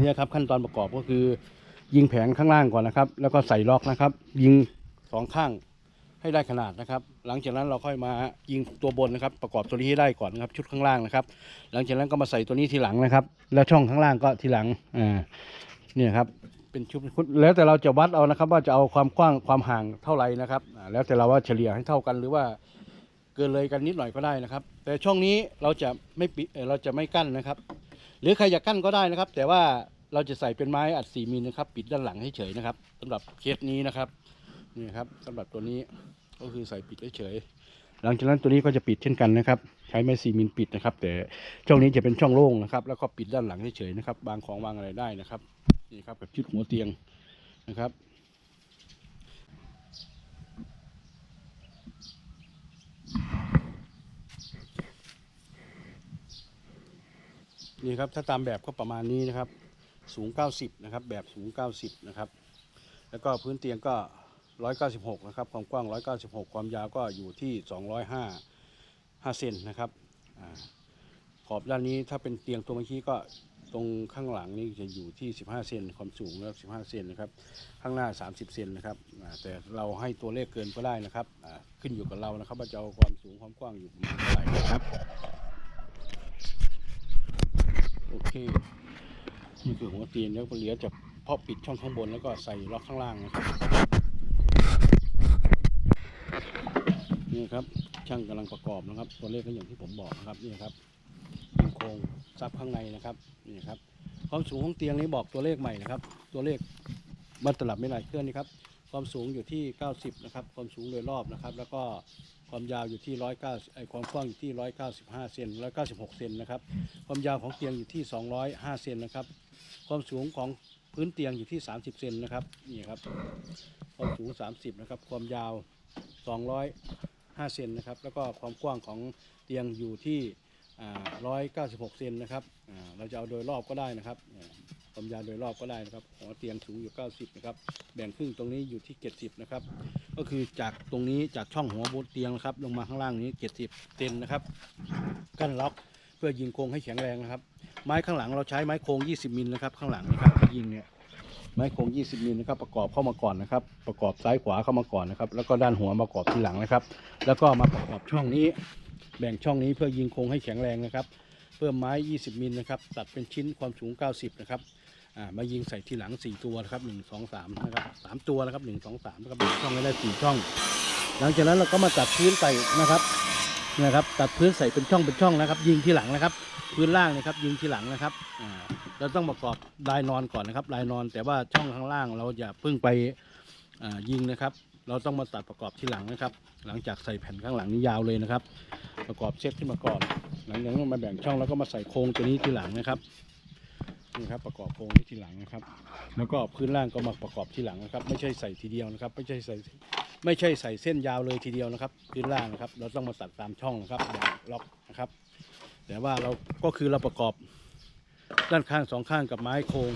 เนี่ยครับขั้นตอนประกอบก็คือ ยิงแผงข้างล่างก่อนนะครับ แล้วก็ใส่ล็อกนะครับ ยิงสองข้างให้ได้ขนาดนะครับ หลังจากนั้นเราค่อยมายิงตัวบนนะครับ ประกอบตัวนี้ให้ได้ก่อนนะครับ ชุดข้างล่างนะครับ หลังจากนั้นก็มาใส่ตัวนี้ทีหลังนะครับ แล้วช่องข้างล่างก็ทีหลังอ่าเนี่ยครับเป็นชุดแล้วแต่เราจะวัดเอานะครับ ว่าจะเอาความกว้างความห่างเท่าไหร่นะครับแล้วแต่เราว่าเฉลี่ยให้เท่ากันหรือว่าเกินเลยกันนิดหน่อยก็ได้นะครับ แต่ช่องนี้เราจะไม่ปิดเราจะไม่กั้นนะครับ หรือใครอยากกั้นก็ได้นะครับ แต่ว่าเราจะใส่เป็นไม้อัด4มิลนะครับ ปิดด้านหลังให้เฉยนะครับสำหรับเคสนี้นะครับนี่ครับสำหรับตัวนี้ก็คือใส่ปิดเฉย หลังจากนั้นตัวนี้ก็จะปิดเช่นกันนะครับ ใช้ไม้4มิลปิดนะครับ แต่ช่องนี้จะเป็นช่องโล่งนะครับ แล้วก็ปิดด้านหลังเฉยๆนะครับวางของวางอะไรได้นะครับนี่ครับแบบชุดหัวเตียงนะครับ นี่ครับถ้าตามแบบก็ประมาณนี้นะครับ สูง 90 นะครับ แบบสูง 90 นะครับ แล้วก็พื้นเตียงก็ 196 นะครับ ความกว้าง 196 ความยาวก็อยู่ที่ 205 5เซนนะครับอขอบด้านนี้ถ้าเป็นเตียงตัวเมื่อกี้ก็ตรงข้างหลังนี่จะอยู่ที่ 15 เซนความสูงนะครับ15 เซนนะครับ ข้างหน้า 30 เซนนะครับแต่เราให้ตัวเลขเกินก็ได้นะครับขึ้นอยู่กับเรานะครับว่าจะเอาความสูงความกว้างอยู่ประมาณเท่าไหร่นะครับ โอเคนี่คือหัวเตียงแล้วก็เหลือจะเพาะปิดช่องข้างบนแล้วก็ใส่ล็อกข้างล่างนะครับนี่ครับช่างกำลังประกอบนะครับ ตัวเลขก็อย่างที่ผมบอกนะครับนี่ครับยิงโครงซับข้างในนะครับนี่ครับความสูงของเตียงนี้บอกตัวเลขใหม่นะครับ ตัวเลขมันตลับไม่หลเคลื่อนนี่ครับความสูงอยู่ที่ 90 นะครับ ความสูงโดยรอบนะครับ แล้วก็ ความยาวอยู่ที่109ไอความกว้างอยู่ที่195เซน196เซนนะครับ ความยาวของเตียงอยู่ที่205เซนนะครับ ความสูงของพื้นเตียงอยู่ที่30เซนนะครับ นี่ครับ ความสูง30นะครับ ความยาว205เซนนะครับ แล้วก็ความกว้างของเตียงอยู่ที่อ่า196เซนนะครับ เราจะเอาโดยรอบก็ได้นะครับ ความยาวโดยรอบก็ได้นะครับหัวเตียงสูงอยู่ 90 นะครับ แบ่งครึ่งตรงนี้อยู่ที่ 70 นะครับ ก็คือจากตรงนี้จากช่องหัวบนเตียงนะครับ ลงมาข้างล่างนี้ 70 เซนนะครับกั้นล็อกเพื่อยิงโครงให้แข็งแรงนะครับ ไม้ข้างหลังเราใช้ไม้โครง 20 มิลนะครับ ข้างหลังนะครับที่ยิงเนี่ยไม้โครง 20 มิลนะครับ ประกอบเข้ามาก่อนนะครับ ประกอบซ้ายขวาเข้ามาก่อนนะครับ แล้วก็ด้านหัวประกอบทีหลังนะครับ แล้วก็มาประกอบช่องนี้ แบ่งช่องนี้เพื่อยิงโครงให้แข็งแรงนะครับ เพิ่มไม้ 20 มิลนะครับ ตัดเป็นชิ้นความสูง 90 นะครับ มายิงใส่ทีหลัง 4 ตัวนะครับ 1 2 3 นะครับ 3 ตัวนะครับ 1 2 3นะครับแบ่งช่องให้ได้4ช่อง หลังจากนั้นเราก็มาตัดพื้นใส่นะครับนะครับ ตัดพื้นใส่เป็นช่องเป็นช่องนะครับ ยิงทีหลังนะครับ พื้นล่างนะครับ ยิงทีหลังนะครับอ่าเราต้องประกอบลายนอนก่อนนะครับ ลายนอนแต่ว่าช่องข้างล่าง เราอย่าเพิ่งไปอ่ายิงนะครับ เราต้องมาตัดประกอบทีหลังนะครับ หลังจากใส่แผ่นข้างหลังนี้ยาวเลยนะครับ ประกอบเซตขึ้นมาก่อน หลังจากนั้นมาแบ่งช่องแล้วก็มาใส่โครงตัวนี้ทีหลังนะครับ นี่ครับประกอบโครงนี้ทีหลังนะครับ แล้วก็พื้นล่างก็มาประกอบทีหลังนะครับ ไม่ใช่ใส่ทีเดียวนะครับ ไม่ใช่ใส่ไม่ใช่ใส่เส้นยาวเลยทีเดียวนะครับ พื้นล่างนะครับ เราต้องมาตัดตามช่องนะครับอย่างล็อกนะครับ แต่ว่าเราก็คือเราประกอบด้านข้างสองข้างกับไม้โครง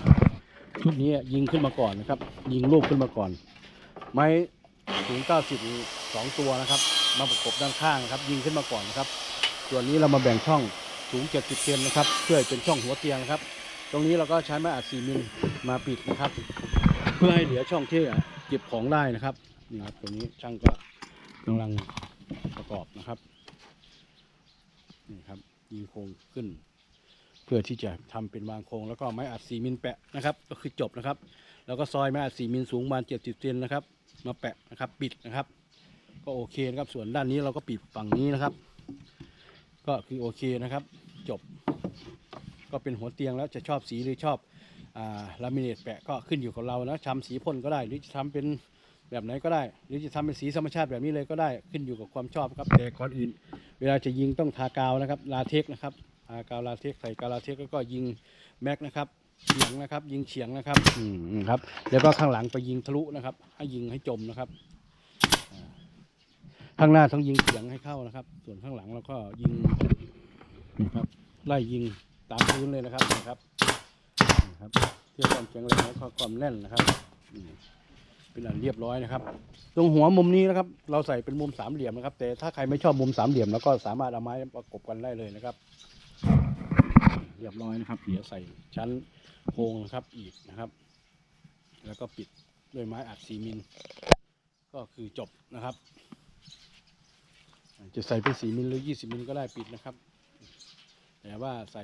ชุดนี้ยิงขึ้นมาก่อนนะครับ ยิงลูกขึ้นมาก่อน ไม้สูง90นี่สองตัวนะครับ มาประกบด้านข้างนะครับ ยิงขึ้นมาก่อนนะครับ ส่วนนี้เรามาแบ่งช่องสูง70เซนนะครับ เพื่อเป็นช่องหัวเตียงนะครับ ตรงนี้เราก็ใช้ไม้อัด4มิลมาปิดนะครับ เพื่อให้เหลือช่องที่เก็บของได้นะครับนี่ครับตัวนี้ช่างก็กำลังประกอบนะครับนี่ครับยิงโครงขึ้น เพื่อที่จะทำเป็นวางโครงแล้วก็ไม้อัด4มิลแปะนะครับ ก็คือจบนะครับ แล้วก็ซอยไม้อัด4มิลสูงประมาณ70เซนนะครับ มาแปะนะครับปิดนะครับ ก็โอเคนะครับส่วนด้านนี้เราก็ปิดฝั่งนี้นะครับ ก็คือโอเคนะครับ จบ ก็เป็นหัวเตียงแล้วจะชอบสีหรือชอบลามิเนตแปะก็ขึ้นอยู่กับเรานะทำสีพ่นก็ได้ หรือจะทำเป็นแบบไหนก็ได้ หรือจะทำเป็นสีธรรมชาติแบบนี้เลยก็ได้ขึ้นอยู่กับความชอบครับแต่ก่อนอื่น เวลาจะยิงต้องทากาวนะครับลาเทกนะครับทากาวลาเทกใส่กาวลาเทกแล้วก็ยิงแม็กนะครับเฉียงนะครับ ยิงเฉียงนะครับอืมครับแล้วก็ข้างหลังไปยิงทะลุนะครับ ให้ยิงให้จมนะครับข้างหน้าต้องยิงเฉียงให้เข้านะครับ ส่วนข้างหลังเราก็ยิงนะครับไล่ยิง ตามพื้นเลยนะครับนะครับนะครับเพื่อความแข็งแรงและความแน่นนะครับเป็นอันเรียบร้อยนะครับ ตรงหัวมุมนี้นะครับ เราใส่เป็นมุมสามเหลี่ยมนะครับ แต่ถ้าใครไม่ชอบมุมสามเหลี่ยมเราก็สามารถเอาไม้ประกบกันได้เลยนะครับ เรียบร้อยนะครับเดี๋ยวใส่ชั้นโครงนะครับอีกนะครับ แล้วก็ปิดด้วยไม้อัดซีมิลก็คือจบนะครับ จะใส่เป็นสีมิลหรือยี่สิบมิลก็ได้ปิดนะครับ แต่ว่าใส่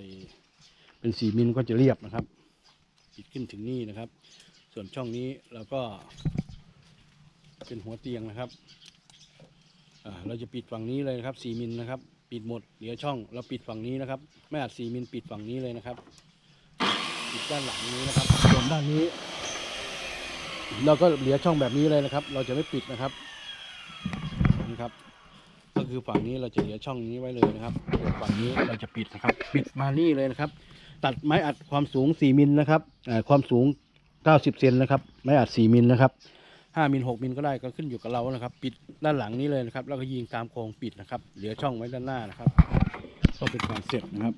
เป็นสีมิลก็จะเรียบนะครับ ปิดขึ้นถึงนี่นะครับ ส่วนช่องนี้เราก็ เป็นหัวเตียงนะครับเราจะปิดฝั่งนี้เลยนะครับสี่มิลนะครับ ปิดหมดเหลือช่อง เราปิดฝั่งนี้นะครับ ไม่อาจสี่มิลปิดฝั่งนี้เลยนะครับ ปิดด้านหลังนี้นะครับ ส่วนด้านนี้ เราก็เหลือช่องแบบนี้เลยนะครับ เราจะไม่ปิดนะครับนะครับ ก็คือฝั่งนี้เราจะเหลือช่องนี้ไว้เลยนะครับส่วนฝั่งนี้เราจะปิดนะครับ ปิดมานี่เลยนะครับ ตัดไม้อัดความสูง 4มิลนะครับอ่าความสูง 90เซนนะครับไม้อัด 4มิลนะครับ5มิล6มิลก็ได้ก็ขึ้นอยู่กับเรานะครับ ปิดด้านหลังนี้เลยนะครับ แล้วก็ยิงตามโครงปิดนะครับ เหลือช่องไว้ด้านหน้านะครับก็เป็นการเสร็จนะครับ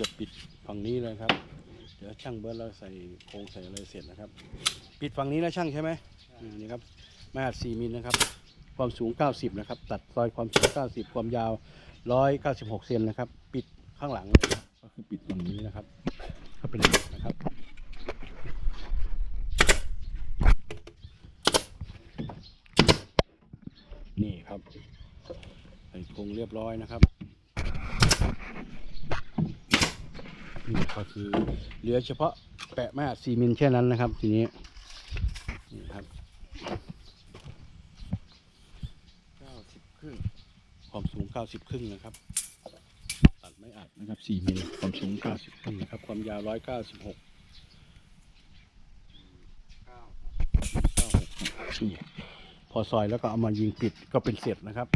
จะปิดฝั่งนี้เลยครับ เดี๋ยวช่างเบิร์ดเราใส่โครงใส่อะไรเสร็จนะครับ ปิดฝั่งนี้นะช่างใช่ไหมนี่ครับมาอัด4มิลนะครับ ความสูง 90 นะครับ ตัดซอยความสูง 90 ความยาว 196 เซนนะครับ ปิดข้างหลังเลยนะก็คือปิดฝั่งนี้นะครับก็เป็นปิดนะครับ นี่ครับใส่โครงเรียบร้อยนะครับ นี่ก็คือเหลือเฉพาะแปะแม่ซีมิลแค่นั้นนะครับ ทีนี้นี่ครับเก้าสิบครึ่งความสูง90ครึ่งนะครับตัดไม่อัดนะครับ4มิลความสูง90ครึ่งนะครับ ความยาว196เก้า96นี่พอซอยแล้วก็เอามายิงปิดก็เป็นเสร็จนะครับ